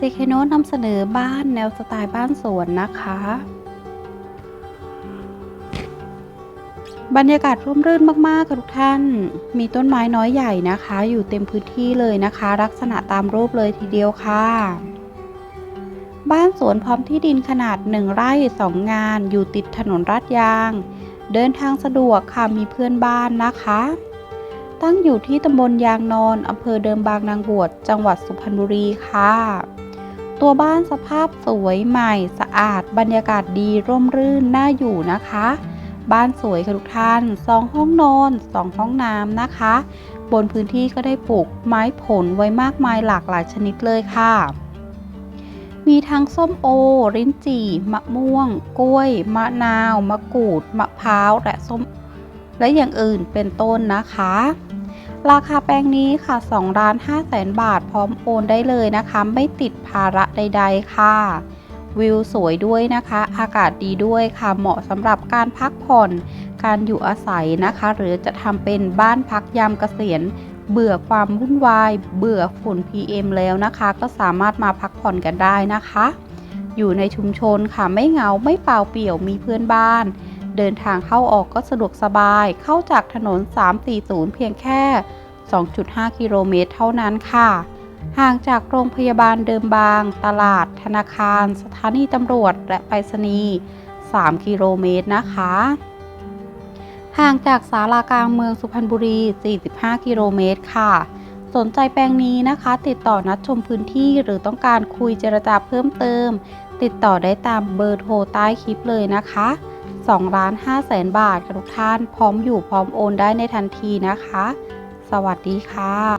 เจเคโนนำเสนอบ้านแนวสไตล์บ้านสวนนะคะ บรรยากาศร่มรื่นมากๆค่ะทุกท่าน มีต้นไม้น้อยใหญ่นะคะ อยู่เต็มพื้นที่เลยนะคะ ลักษณะตามรูปเลยทีเดียวค่ะ บ้านสวนพร้อมที่ดินขนาด 1 ไร่ 2 งาน อยู่ติดถนนลาดยาง เดินทางสะดวกค่ะ มีเพื่อนบ้านนะคะตั้งอยู่ที่ตำบลยางนอน อำเภอเดิมบางนางบวช จังหวัดสุพรรณบุรีค่ะ ตัวบ้านสภาพสวยใหม่สะอาด บรรยากาศดีร่มรื่นน่าอยู่นะคะ บ้านสวยค่ะทุกท่านสองห้องนอนสองห้องน้ำนะคะ บนพื้นที่ก็ได้ปลูกไม้ผลไว้มากมายหลากหลายชนิดเลยค่ะ มีทั้งส้มโอ ลิ้นจี่ มะม่วง กล้วย มะนาว มะกรูด มะพร้าว และส้ม และอย่างอื่นเป็นต้นนะคะ ราคาแปลงนี้ค่ะ2ล้าน5แสนบาทพร้อมโอนได้เลยนะคะ ไม่ติดภาระใด ๆ ค่ะ วิวสวยด้วยนะคะ อากาศดีด้วยค่ะเหมาะสำหรับการพักผ่อน การอยู่อาศัยนะคะ หรือจะทำเป็นบ้านพักยามเกษียณ เบื่อความวุ่นวาย เบื่อฝุ่น PM แล้วนะคะ ก็สามารถมาพักผ่อนกันได้นะคะ อยู่ในชุมชนค่ะไม่เหงาไม่เปล่าเปลี่ยวมีเพื่อนบ้าน เดินทางเข้าออกก็สะดวกสบายเข้าจากถนน 340 เพียงแค่ 2.5 กิโลเมตรเท่านั้นค่ะ ห่างจากโรงพยาบาลเดิมบาง ตลาด ธนาคาร สถานีตำรวจ และไปรษณีย์ 3 กิโลเมตรนะคะ ห่างจากศาลากลางเมืองสุพรรณบุรี 45 กิโลเมตรค่ะสนใจแปลงนี้นะคะ ติดต่อนัดชมพื้นที่หรือต้องการคุยเจรจาเพิ่มเติม ติดต่อได้ตามเบอร์โทรใต้คลิปเลยนะคะ 2ล้าน5แสนบาทค่ะทุกท่าน พร้อมอยู่พร้อมโอนได้ในทันทีนะคะ สวัสดีค่ะ